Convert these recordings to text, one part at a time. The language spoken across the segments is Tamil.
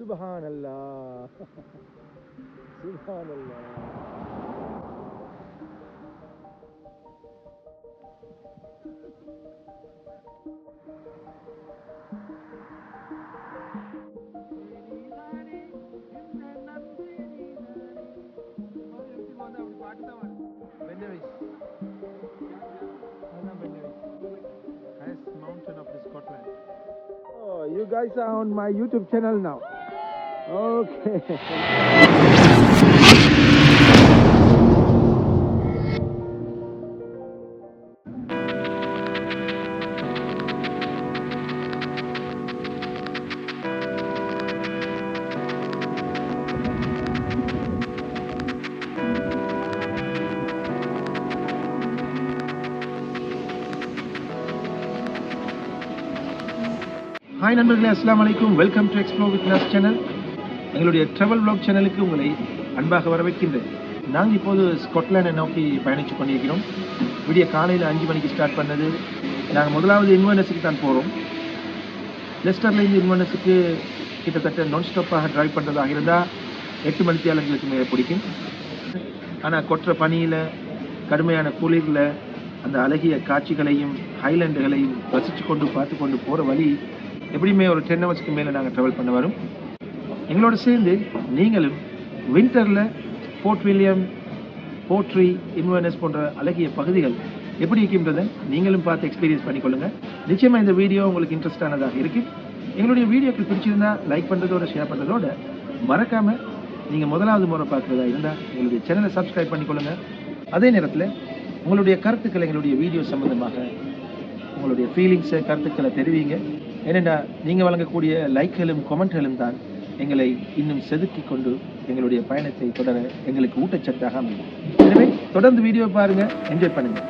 Subhanallah. Subhanallah. سبحان Oh, you guys are on my YouTube channel now. Okay. Hi நண்பர்களே அஸ்ஸலாமு அலைக்கும் welcome to explore with Naz channel எங்களுடைய ட்ராவல் பிளாக் சேனலுக்கு உங்களை அன்பாக வரவேற்கின்றேன். நாங்கள் இப்போது ஸ்காட்லாண்டை நோக்கி பயணித்து கொண்டிருக்கிறோம். விடிய காலையில் அஞ்சு மணிக்கு ஸ்டார்ட் பண்ணது. நாங்கள் முதலாவது இன்வர்னஸுக்கு தான் போகிறோம் லெஸ்டர்லேருந்து இன்வர்னஸுக்கு கிட்டத்தட்ட நான் ஸ்டாப்பாக டிரைவ் பண்ணுறதாக இருந்தால் எட்டு மணித்தியாலங்களுக்கு மேலே பிடிக்கும். ஆனால் கொற்ற பனியில் கடுமையான குளிரில் அந்த அழகிய காட்சிகளையும் ஹைலண்டுகளையும் ரசித்து கொண்டு பார்த்து கொண்டு போகிற வழி எப்படியுமே ஒரு டென் ஹவர்ஸ்க்கு மேலே நாங்கள் ட்ராவல் பண்ண வரும். எங்களோட சேர்ந்து நீங்களும் வின்டரில் போர்ட் வில்லியம் போட்ரி இன்வர்னஸ் போன்ற அழகிய பகுதிகள் எப்படி இருக்கின்றதை நீங்களும் பார்த்து எக்ஸ்பீரியன்ஸ் பண்ணிக்கொள்ளுங்க. நிச்சயமாக இந்த வீடியோ உங்களுக்கு இன்ட்ரெஸ்டானதாக இருக்கு. எங்களுடைய வீடியோக்கள் பிடிச்சிருந்தா லைக் பண்ணுறதோட ஷேர் பண்ணுறதோட மறக்காம நீங்கள் முதலாவது முறை பார்க்குறதா இருந்தால் எங்களுடைய சேனலை சப்ஸ்கிரைப் பண்ணிக்கொள்ளுங்க. அதே நேரத்தில் உங்களுடைய கருத்துக்களை எங்களுடைய வீடியோ சம்மந்தமாக உங்களுடைய ஃபீலிங்ஸை கருத்துக்களை தெரிவிங்க. ஏனென்றா நீங்கள் வழங்கக்கூடிய லைக்களும் கமெண்ட்களும் தான் எங்களை இன்னும் செதுக்கி கொண்டு எங்களுடைய பயணத்தை தொடர எங்களுக்கு ஊட்டச்சத்தாக அமையும். எனவே தொடர்ந்து வீடியோ பாருங்க என்ஜாய் பண்ணுங்க.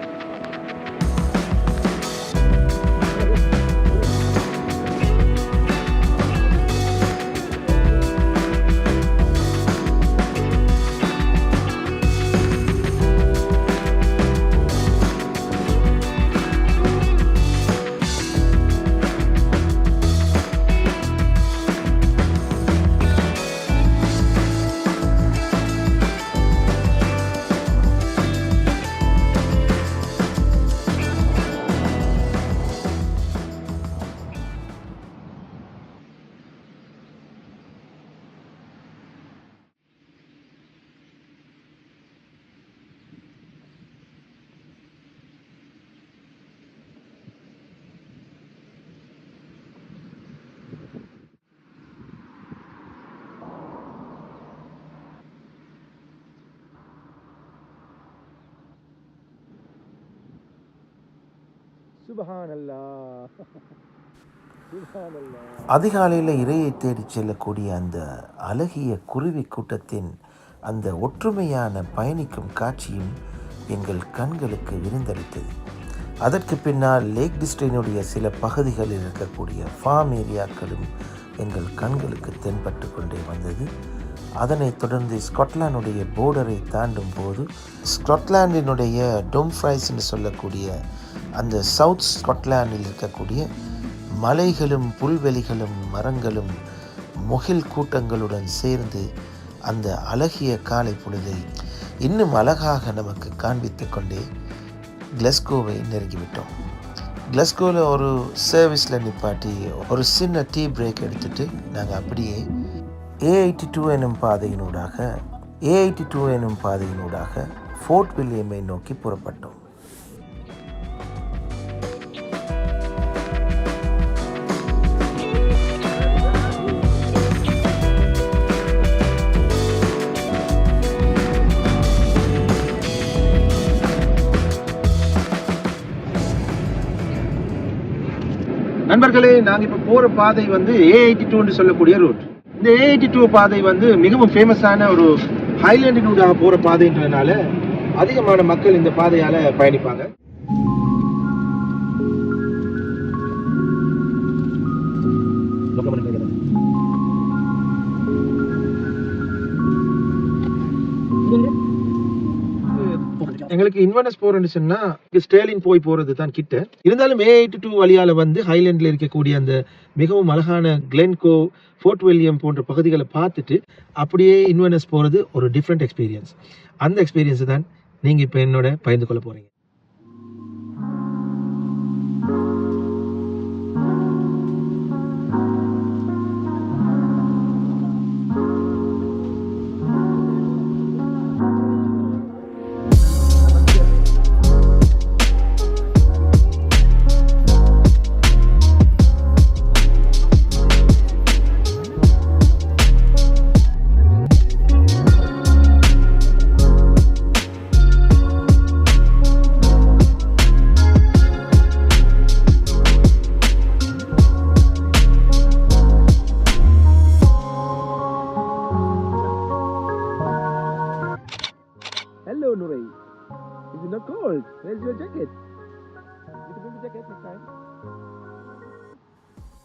சுபஹானல்லா. அதிகாலையில் இறையை தேடிச் செல்லக்கூடிய அந்த அழகிய குருவி கூட்டத்தின் அந்த ஒற்றுமையான பயணிக்கும் காட்சியும் எங்கள் கண்களுக்கு விருந்தளித்தது. அதற்கு பின்னால் லேக் டிஸ்ட்ரினுடைய சில பகுதிகளில் இருக்கக்கூடிய ஃபார்ம் ஏரியாக்களும் எங்கள் கண்களுக்கு தென்பட்டு கொண்டே வந்தது. அதனைத் தொடர்ந்து ஸ்காட்லாண்டுடைய போர்டரை தாண்டும் போது ஸ்காட்லாண்டினுடைய டொம்ஃப்ரைஸ் என்று சொல்லக்கூடிய அந்த சவுத் ஸ்காட்லாண்டில் இருக்கக்கூடிய மலைகளும் புல்வெளிகளும் மரங்களும் முகில் கூட்டங்களுடன் சேர்ந்து அந்த அழகிய காலை பொழுதை இன்னும் அழகாக நமக்கு காண்பித்து கொண்டே கிளஸ்கோவை நெருங்கிவிட்டோம். கிளஸ்கோவில் ஒரு சர்வீஸில் நிப்பாட்டி ஒரு சின்ன டீ பிரேக் எடுத்துட்டு நாங்கள் அப்படியே ஏ எயிட்டி டூ எனும் பாதையினூடாக ஏ எயிட்டி டூ எனும் பாதையினூடாக ஃபோர்ட் வில்லியமை நோக்கி புறப்பட்டோம். நண்பர்களே நாங்க இப்ப போற பாதை வந்து ஏ எயிட்டி டூன்னு சொல்லக்கூடிய ரூட் இந்த ஏ எயிட்டி டூ பாதை வந்து மிகவும் ஃபேமஸான ஒரு ஹைலாண்டினூடாக போற பாதைன்றதுனால அதிகமான மக்கள் இந்த பாதையால பயணிப்பாங்க. எங்களுக்கு இன்வெர்னஸ் போறேன்னு ஸ்டேலின் போய் போறது தான் கிட்ட. இருந்தாலும் ஏ எயிட்டி டூ வழியால வந்து ஹைலேண்ட்ல இருக்கக்கூடிய அந்த மிகவும் அழகான கிளென்கோ ஃபோர்ட் வில்லியம் போன்ற பகுதிகளை பார்த்துட்டு அப்படியே இன்வெர்னஸ் போறது ஒரு டிஃப்ரெண்ட் எக்ஸ்பீரியன்ஸ் அந்த எக்ஸ்பீரியன்ஸ் தான் நீங்க இப்போ என்னோட பகிர்ந்து கொள்ள போறீங்க.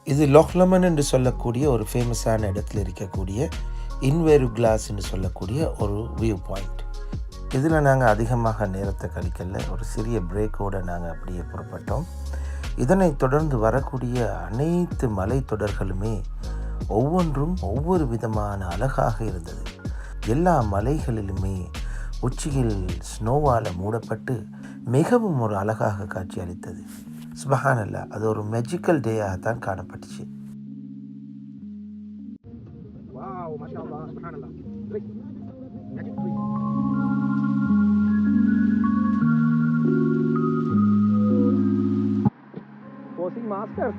இது லொஹ்லமன் என்று சொல்லக்கூடிய ஒரு ஃபேமஸான இடத்துல இருக்கக்கூடிய இன்வேரு கிளாஸ் என்று சொல்லக்கூடிய ஒரு வியூ பாயிண்ட் இதில் நாங்கள் அதிகமாக நேரத்தை கழிக்கல. ஒரு சிறிய பிரேக்கோடு நாங்கள் அப்படியே புறப்பட்டோம். இதனைத் தொடர்ந்து வரக்கூடிய அனைத்து மலைத்தொடர்களுமே ஒவ்வொன்றும் ஒவ்வொரு விதமான அழகாக இருந்தது. எல்லா மலைகளிலுமே உச்சியில் ஸ்னோவால் மூடப்பட்டு மிகவும் ஒரு அழகாக காட்சி அளித்தது. காட்சியளித்தது சுபஹானல்லா அது ஒரு மெஜிக்கல் டேயாக தான் காணப்பட்டுச்சு. Master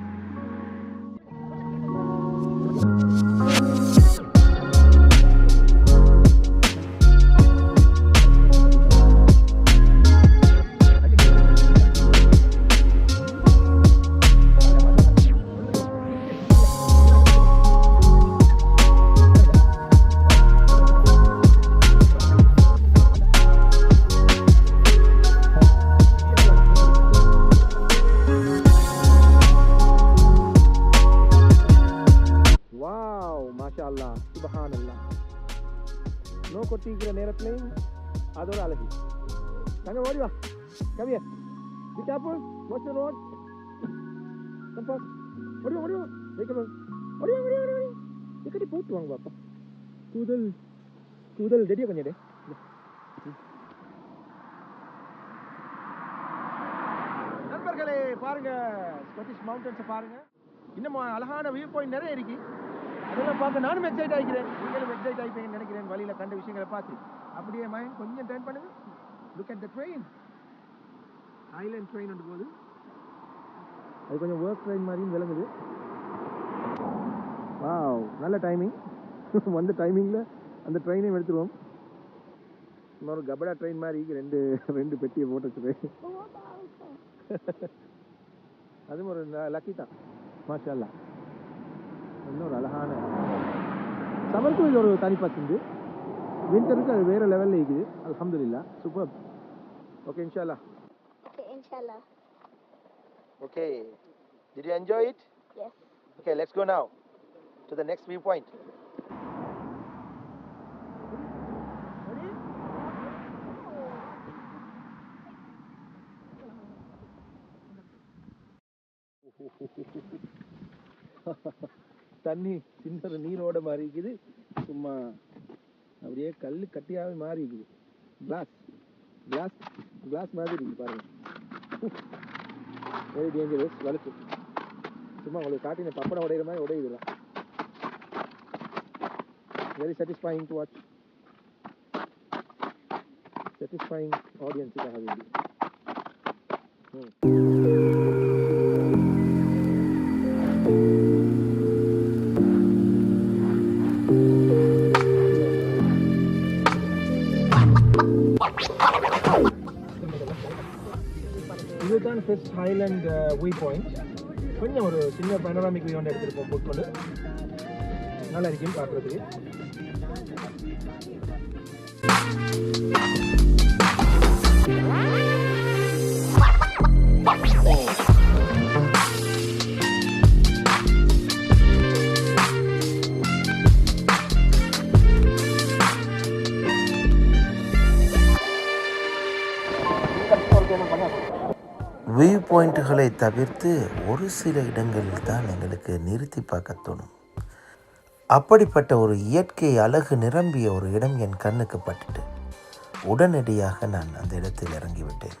Come here. Be Kavya be careful watch the road come boss ஓடி வா, ஓடி வா வெயிட் ஓடி வா, ஓடி வா, ஓடி வா, ஓடி இக்கடி போட்டு வாங்க பாப்பா கூதல் கூதல் ரெடியா கொஞ்சம் டே நண்பர்களே பாருங்க. ஸ்கொட்டிஷ் மவுண்டன்ஸை பாருங்க. இன்னும் அழகான வியூ பாயிண்ட் நிறைய இருக்கு. அதெல்லாம் பார்க்க நானும் எக்ஸைட் ஆகிக்கிறேன் நீங்களும் எக்ஸைட் ஆகிப்பீங்கன்னு நினைக்கிறேன். வழியில கண்ட விஷயங்களை பார்த்து. அப்படியே மைண்ட் கொஞ்சம் டர்ன் பண்ணுங்க. Look at the train island train வந்து போகுது அது கொஞ்சம் ஒர்க் ட்ரெயின் மாதிரியும் விளங்குது. வாவ் நல்ல டைமிங் வந்த டைமிங்கில் அந்த ட்ரெயினையும் எடுத்துருவோம். இன்னொரு ஒரு கபடா ட்ரெயின் மாதிரி ரெண்டு ரெண்டு பெட்டியை போட்டு அதுவும் ஒரு லக்கி தான். மாஷா அல்லாஹ். இன்னும் ஒரு அழகான சமருக்கும் இது ஒரு தனிப்பாச்சுண்டு வின்டருக்கு அது வேறு லெவலில் இருக்குது. அலமதுல்லா சூப்பர் ஓகே இன்ஷால்லா inshallah. Okay did you enjoy it Yes. Okay let's go now to the next view point தண்ணி சின்ன நீரோட மாதிரி இருக்குது சும்மா அப்படியே கல் கட்டியாவே மாறி இருக்குது கிளாஸ் கிளாஸ் கிளாஸ் மாதிரி இருக்கு பாருங்க. வெரி டேஞ்சரஸ் வழுக்கு சும்மா உங்களுக்கு காட்டின பப்பனை உடையிற மாதிரி உடையுதுலாம். Very satisfying to watch satisfying ஆடியன்ஸுக்காக வேண்டி ம். ஃபிஸ்ட் ஹைலண்ட் வி பாயிண்ட் கொஞ்சம் ஒரு சின்ன பனராமிக் வியூ ஒன்று எடுத்துருக்கோம் புக் கொண்டு நல்லா இருக்கும் பார்க்குறதுக்கு. Thank பாயிண்ட்டுகளை தவிர்த்து ஒரு சில இடங்களில் தான் எங்களுக்கு நிறுத்தி பார்க்க தோணும். அப்படிப்பட்ட ஒரு இயற்கை அழகு நிரம்பிய ஒரு இடம் என் கண்ணுக்கு பட்டுட்டு உடனடியாக நான் அந்த இடத்தில் இறங்கிவிட்டேன்.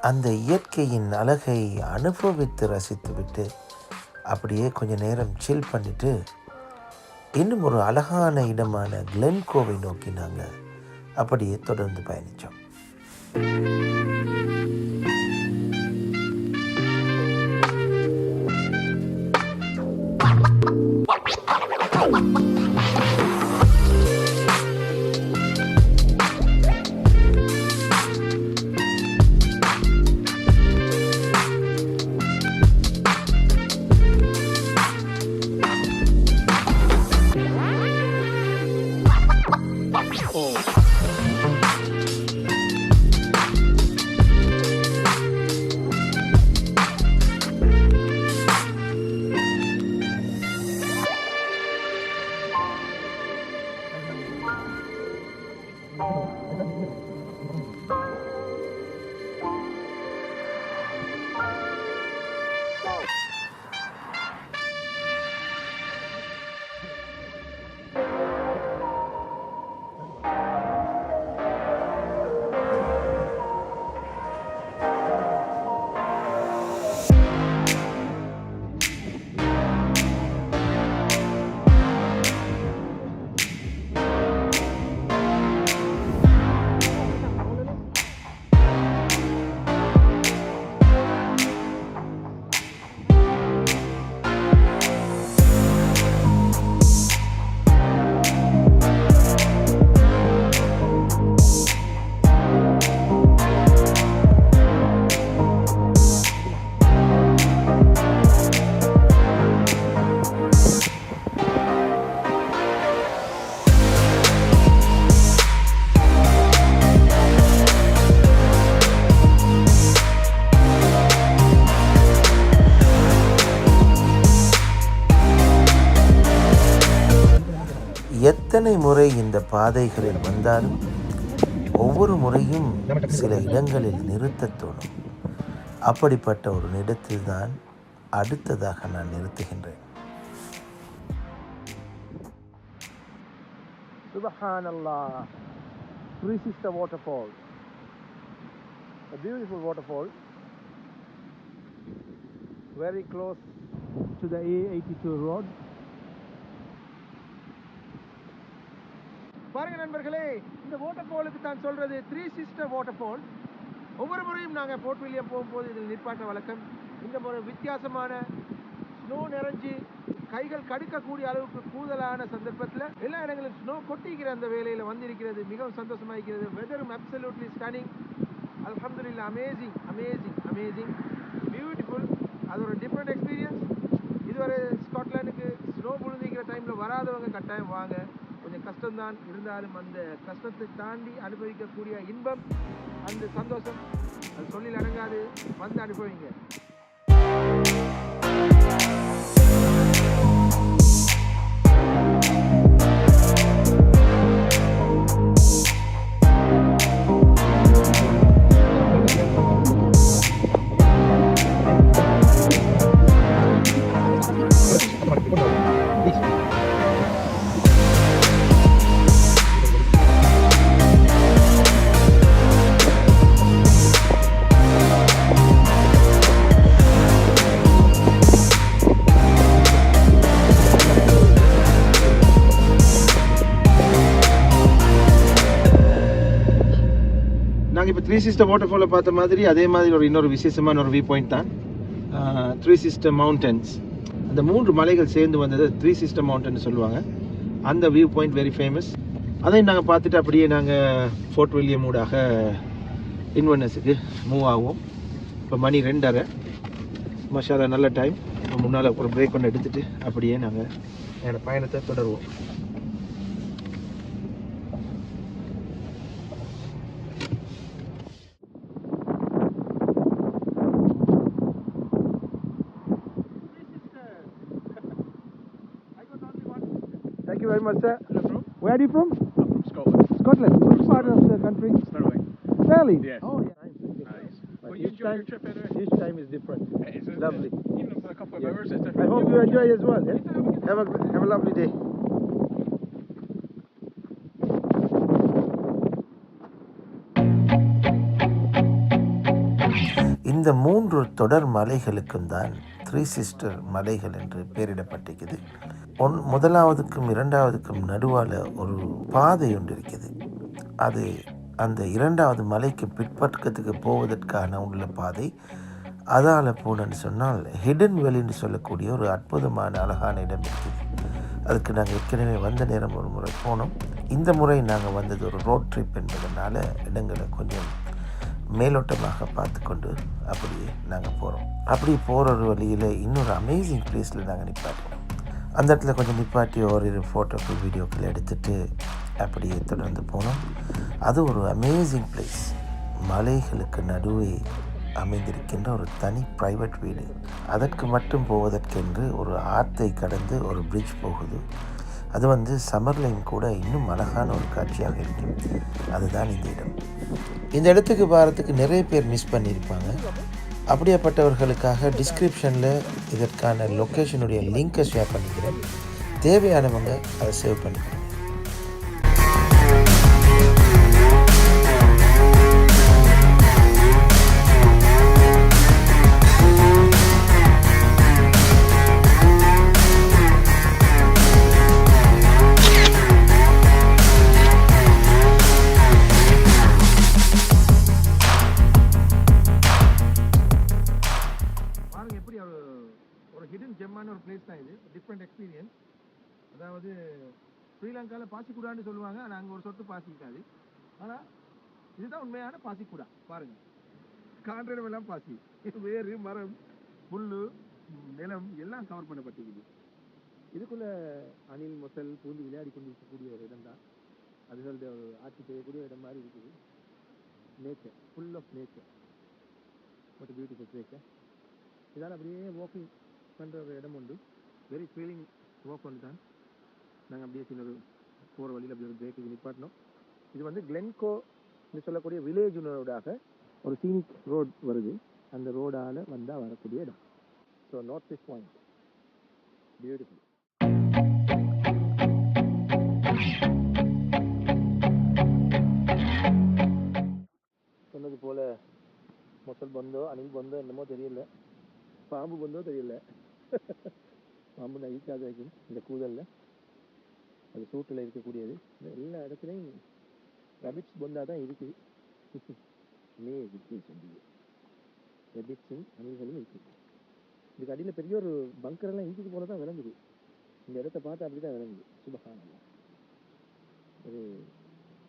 அந்த இயற்கையின் அழகை அனுபவித்து ரசித்துவிட்டு அப்படியே கொஞ்ச நேரம் சில் பண்ணிவிட்டு இன்னும் ஒரு அழகான இடமான கிளென்கோவை நோக்கி நாங்கள் அப்படியே தொடர்ந்து பயணித்தோம் எத்தனை முறை இந்த பாதைகளில் வந்தாலும் ஒவ்வொரு முறையும் சில இடங்களில் நிறுத்தத் தோணும் அப்படிப்பட்ட ஒரு இடத்தில் தான் அடுத்ததாக நான் நிறுத்துகின்றேன் Subhanallah. Three Sister Waterfall. A beautiful waterfall. Very close to the A82 road. பாருங்க நண்பர்களே இந்த வாட்டர் ஃபாலுக்கு தான் சொல்றது. த்ரீ சிஸ்டர் வாட்டர் ஃபால் ஒவ்வொரு முறையும் நாங்கள் போர்ட் வில்லியம் போகும்போது இதில் நிற்பாட்ட வழக்கம். இந்த முறை வித்தியாசமான ஸ்னோ நிறைஞ்சு கைகள் கடுக்கக்கூடிய அளவுக்கு கூடுதலான சந்தர்ப்பத்தில் எல்லா இடங்களிலும் ஸ்னோ கொட்டிக்கிற அந்த வேலையில் வந்திருக்கிறது. மிகவும் சந்தோஷமாக இருக்கிறது. வெதரும் அப்சல்யூட்லி ஸ்டனிங் அல்ஹம்துலில்லா அமேசிங் அமேசிங் அமேசிங் பியூட்டிஃபுல் அது ஒரு டிஃப்ரெண்ட் எக்ஸ்பீரியன்ஸ் இதுவரை ஸ்காட்லாண்டுக்கு ஸ்னோ விழுந்திக்கிற டைமில் வராதவங்க கட்டாயம் வாங்க. கொஞ்சம் கஷ்டம்தான் இருந்தாலும் அந்த கஷ்டத்தை தாண்டி அனுபவிக்கக்கூடிய இன்பம் அந்த சந்தோஷம். அது சொல்லில் அடங்காது வந்து அனுபவிங்க. த்ரீ சிஸ்டர் வாட்டர் ஃபாலில் பார்த்த மாதிரி அதே மாதிரி ஒரு இன்னொரு விசேஷமான ஒரு வியூ பாயிண்ட் தான். த்ரீ சிஸ்டர் மவுண்டன்ஸ் அந்த மூன்று மலைகள் சேர்ந்து வந்தது த்ரீ சிஸ்டர் மவுண்டன் சொல்லுவாங்க. அந்த வியூ பாயிண்ட் வெரி ஃபேமஸ் அதையும் நாங்கள் பார்த்துட்டு அப்படியே நாங்கள் ஃபோர்ட் வில்லியம் ஊடாக இன்வெர்னஸுக்கு மூவ் ஆகுவோம் இப்போ மணி ரெண்டரை. மஷாலா நல்ல டைம் முன்னால் ஒரு பிரேக் ஒன்று எடுத்துகிட்டு அப்படியே நாங்கள் என்னோடய பயணத்தை தொடருவோம். Thank you very much, sir. Where are you from? Scotland. Scotland. Which part of the country? Stirling. Stirling. Yes. Oh, yeah. Nice. Well, you each enjoy time, your trip anyway? each time is different. It's, it's, Lovely. Even for a couple of Yeah. hours, it's I different. hope you enjoy as well. Yeah? Have a have a lovely day. இந்த மூன்று தொடர் மலைகளுக்கும் தான் த்ரீ சிஸ்டர் மலைகள் என்று பெயரிடப்பட்டிருக்குது ஒன் முதலாவதுக்கும் இரண்டாவதுக்கும் நடுவால் ஒரு பாதை ஒன்று இருக்குது. அது அந்த இரண்டாவது மலைக்கு பிற்பக்கத்துக்கு போவதற்கான உள்ள பாதை. அதால் போனன்னு சொன்னால் ஹிடன் வெளின்னு சொல்லக்கூடிய ஒரு அற்புதமான அழகான இடம் இருக்குது. அதுக்கு நாங்கள் ஏற்கனவே வந்த நேரம் ஒரு முறை போனோம். இந்த முறை நாங்கள் வந்தது ஒரு ரோட் ட்ரிப் என்பதனால இடங்களை கொஞ்சம் மேலோட்டமாக பார்த்து கொண்டு அப்படியே நாங்கள் போகிறோம் அப்படி போகிற ஒரு வழியில் இன்னொரு அமேசிங் பிளேஸில் நாங்கள் நிப்பாட்டினோம். அந்த இடத்துல கொஞ்சம் நிப்பாட்டி ஓரிரு ஃபோட்டோக்கள் வீடியோக்கள் எடுத்துகிட்டு அப்படியே தொடர்ந்து போனோம். அது ஒரு அமேசிங் பிளேஸ் மலைகளுக்கு நடுவே அமைந்திருக்கின்ற ஒரு தனி ப்ரைவேட் வீடு. அதற்கு மட்டும் போவதற்கென்று ஒரு ஆற்றை கடந்து ஒரு பிரிட்ஜ் போகுது. அது வந்து சம்மர்லையும் கூட இன்னும் அழகான ஒரு காட்சியாக இருக்கும். அதுதான் இந்த இடம். இந்த இடத்துக்கு போகிறதுக்கு நிறைய பேர் மிஸ் பண்ணியிருப்பாங்க. அப்படியாப்பட்டவர்களுக்காக டிஸ்கிரிப்ஷனில் இதற்கான லொக்கேஷனுடைய லிங்கை ஷேர் பண்ணிக்கிறேன். தேவையானவங்க அதை சேவ் பண்ணிக்கிறேன் அதாவது ஸ்ரீலங்காவில் பாசிக்குடான்னு சொல்லுவாங்க ஆனால் அங்கே ஒரு சொட்டு பாசி இருக்காது. ஆனால் இதுதான் உண்மையான பாசிக்குடா பாருங்கள் காண்டிடமெல்லாம் எல்லாம் பாசி. வேறு மரம் புல் நிலம் எல்லாம் கவர் பண்ணப்பட்டிருக்குது. இதுக்குள்ள அணில் மொசல் பூந்து விளையாடி கொண்டு இருக்கக்கூடிய ஒரு இடம் தான் அதுகளுடைய ஆட்சி செய்யக்கூடிய இடம் மாதிரி இருக்குது. Nature full of nature but beautiful nature இதால் அப்படியே வாக்கிங் பண்ணுற ஒரு இடம் உண்டு. வெரி ஃபீலிங் வாக் ஒன்று தான் நாங்கள் அப்படியே சின்ன போகிற வழியில் அப்படி ஒரு பிரேக்கு நிப்பாட்டினோம். இது வந்து கிளென்கோ என்று சொல்லக்கூடிய வில்லேஜ் ரோடாக ஒரு சீனிக் ரோட் வருது. அந்த ரோடால் வந்தால் வரக்கூடிய இடம். So north east point beautiful சொன்னது போல் மொசல் பந்தோ அணில் பந்தோ என்னமோ தெரியல. பாம்பு பந்தோ தெரியல. பாம்பு நகிக்காத வைக்கும் இந்த கூதலில். அது சூட்டில் இருக்கக்கூடியது. எல்லா இடத்துலையும் ரபிட்ஸ் பொந்தா தான் இருக்குது ரபிட்ஸும் அணில்களும் இருக்கு. இதுக்கு அடியில் பெரிய ஒரு பங்கர் எல்லாம் இருக்குது போல தான் விளங்குது இந்த இடத்த பார்த்தா அப்படி தான் விளங்குது சுபகான ஒரு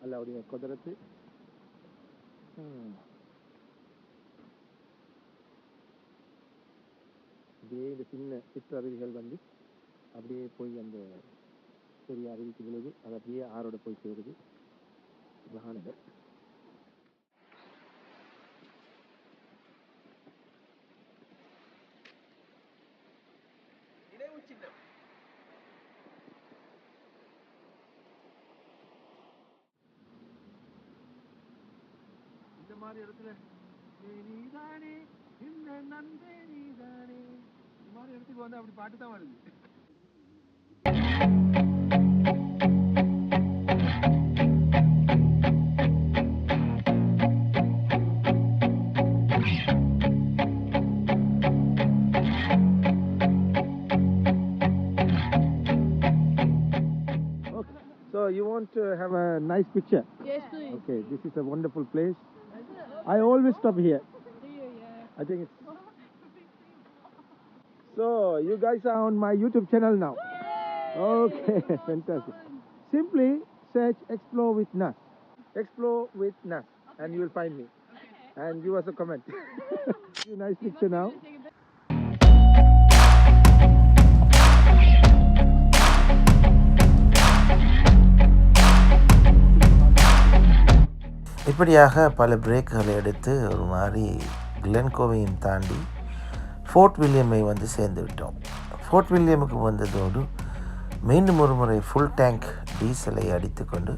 அல்லாவுடைய குதிரத்து அப்படியே இந்த சின்ன சிற்றருவிகள் வந்து அப்படியே போய் அந்த பெரிய அருவிக்கு விழுது அது அப்படியே ஆறோட போய் சேருது. அழகான இந்த மாதிரி இடத்துல நீதானே இந்த நன்றே நீதானே. இந்த மாதிரி இடத்துக்கு வந்து அப்படி பாட்டு தான் வருது. Have a nice picture? Yes, please. Okay, this is a wonderful place. I always stop here. I think it's. So you guys are on my YouTube channel now. Okay, fantastic. Simply search "Explore with Nas." Explore with Nas, and you will find me. And give us a comment. nice picture now. படிப்படியாக பல பிரேக்குகளை எடுத்து ஒரு மாதிரி கிளென்கோவையும் தாண்டி ஃபோர்ட் வில்லியமை வந்து சேர்ந்து விட்டோம். ஃபோர்ட் வில்லியமுக்கு வந்ததோடு மீண்டும் ஒரு முறை ஃபுல் டேங்க் டீசலை அடித்துக்கொண்டு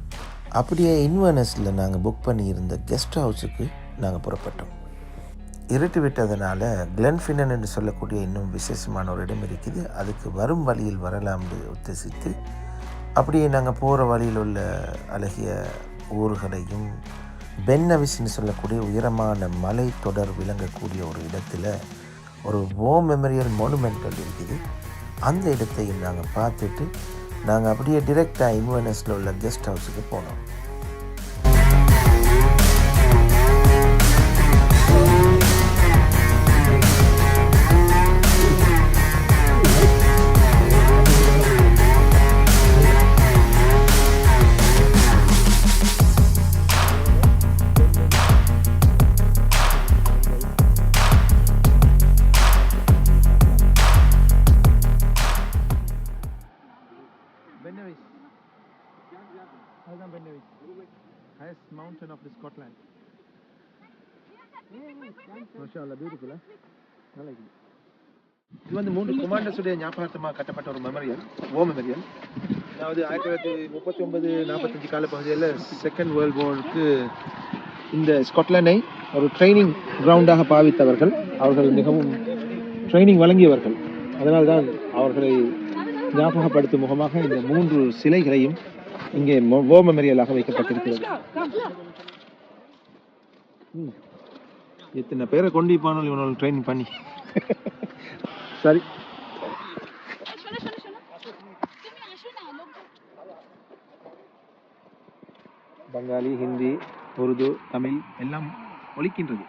அப்படியே இன்வர்னஸில் நாங்கள் புக் பண்ணியிருந்த கெஸ்ட் ஹவுஸுக்கு நாங்கள் புறப்பட்டோம். இருட்டு விட்டதுனால கிளென்ஃபினன் என்று சொல்லக்கூடிய இன்னும் விசேஷமான ஒரு இடம் இருக்குது. அதுக்கு வரும் வழியில் வரலாம்னு உத்தேசித்து அப்படியே நாங்கள் போகிற வழியில் உள்ள அழகிய ஊர்களையும் பென்னவிஸ்ன்னு சொல்லக்கூடிய உயரமான மலை தொடர் விளங்கக்கூடிய ஒரு இடத்துல ஒரு வோ மெமரியல் மொனுமெண்டல் இருக்குது அந்த இடத்தையும் நாங்கள் பார்த்துட்டு நாங்கள் அப்படியே டிரெக்டாக இன்வெனஸில் உள்ள கெஸ்ட் ஹவுஸுக்கு போனோம். Huh? I like it. இது வந்து மூன்று குமாண்டர்ஸுடைய ஞாபகார்த்தமாக கட்டப்பட்ட ஒரு மெமரியல் ஓ மெமரியல் அதாவது ஆயிரத்தி தொள்ளாயிரத்தி முப்பத்தி ஒன்பது நாற்பத்தஞ்சு கால பகுதியில் செகண்ட் வேர்ல்ட் வாருக்கு இந்த ஸ்காட்லாண்டை ஒரு ட்ரைனிங் கிரவுண்டாக பாவித்தவர்கள் அவர்கள் மிகவும் ட்ரைனிங் வழங்கியவர்கள் அதனால்தான் அவர்களை ஞாபகப்படுத்தும் முகமாக இந்த மூன்று சிலைகளையும் இங்கே மொ- ஓ மெமரியலாக வைக்கப்பட்டிருக்கிறது ம். எத்தனை பேரை கொண்டு போனால் இவனால் ட்ரெயின் பண்ணி. சரி. பங்காளி ஹிந்தி உருது தமிழ் எல்லாம் ஒழிக்கின்றது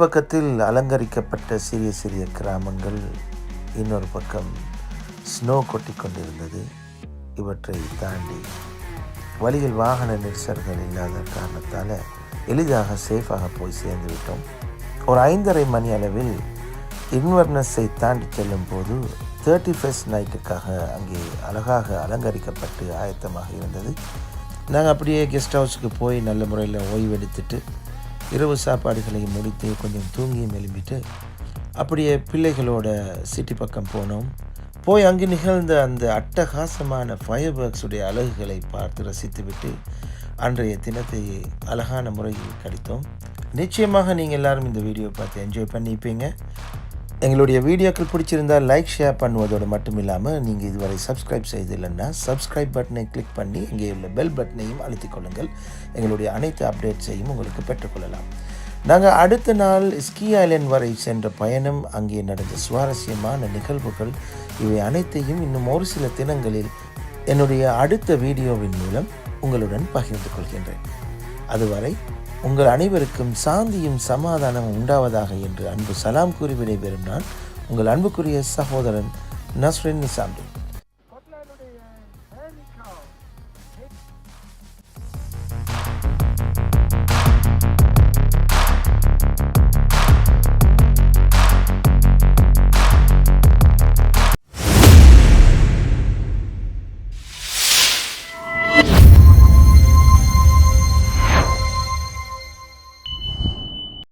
பக்கத்தில் அலங்கரிக்கப்பட்ட சிறிய சிறிய கிராமங்கள் இன்னொரு பக்கம் ஸ்னோ கொட்டி கொண்டிருந்தது. இவற்றை தாண்டி வழியில் வாகன நெரிசல்கள் இல்லாத காரணத்தால் எளிதாக சேஃபாக போய் சேர்ந்து விட்டோம். ஒரு ஐந்தரை மணி அளவில் இன்வர்னஸை தாண்டி செல்லும் போது தேர்ட்டி ஃபஸ்ட் நைட்டுக்காக அங்கே அழகாக அலங்கரிக்கப்பட்டு ஆயத்தமாக இருந்தது. நாங்கள் அப்படியே கெஸ்ட் ஹவுஸுக்கு போய் நல்ல முறையில் ஓய்வெடுத்துட்டு இரவு சாப்பாடுகளை முடித்து கொஞ்சம் தூங்கியும் எழும்பிட்டு அப்படியே பிள்ளைகளோட சிட்டி பக்கம் போனோம். போய் அங்கு நிகழ்ந்த அந்த அட்டகாசமான ஃபயர் உடைய அழகுகளை பார்த்து ரசித்துவிட்டு அன்றைய தினத்தை அழகான முறையில் கடித்தோம் நிச்சயமாக நீங்கள் எல்லாரும் இந்த வீடியோ பார்த்து என்ஜாய் பண்ணிப்பீங்க எங்களுடைய வீடியோக்கள் பிடிச்சிருந்தால் லைக் ஷேர் பண்ணுவதோடு மட்டும் இல்லாமல் நீங்கள் இதுவரை சப்ஸ்கிரைப் செய்தில்லைன்னா சப்ஸ்கிரைப் பட்டனை கிளிக் பண்ணி இங்கே உள்ள பெல் பட்டனையும் அழுத்திக் கொள்ளுங்கள். எங்களுடைய அனைத்து அப்டேட்ஸையும் உங்களுக்கு பெற்றுக்கொள்ளலாம் நாங்கள் அடுத்த நாள் ஸ்கீ ஐலண்ட் வரை சென்ற பயணம் அங்கே நடந்த சுவாரஸ்யமான நிகழ்வுகள் இவை அனைத்தையும் இன்னும் ஒரு சில தினங்களில் என்னுடைய அடுத்த வீடியோவின் மூலம் உங்களுடன் பகிர்ந்து கொள்கின்றேன். அதுவரை உங்கள் அனைவருக்கும் சாந்தியும் சமாதானமும் உண்டாவதாக என்று அன்பு சலாம் கூறி விடைபெறும் நான் உங்கள் அன்புக்குரிய சகோதரன் நஸ்ரின் நிசாம்டின்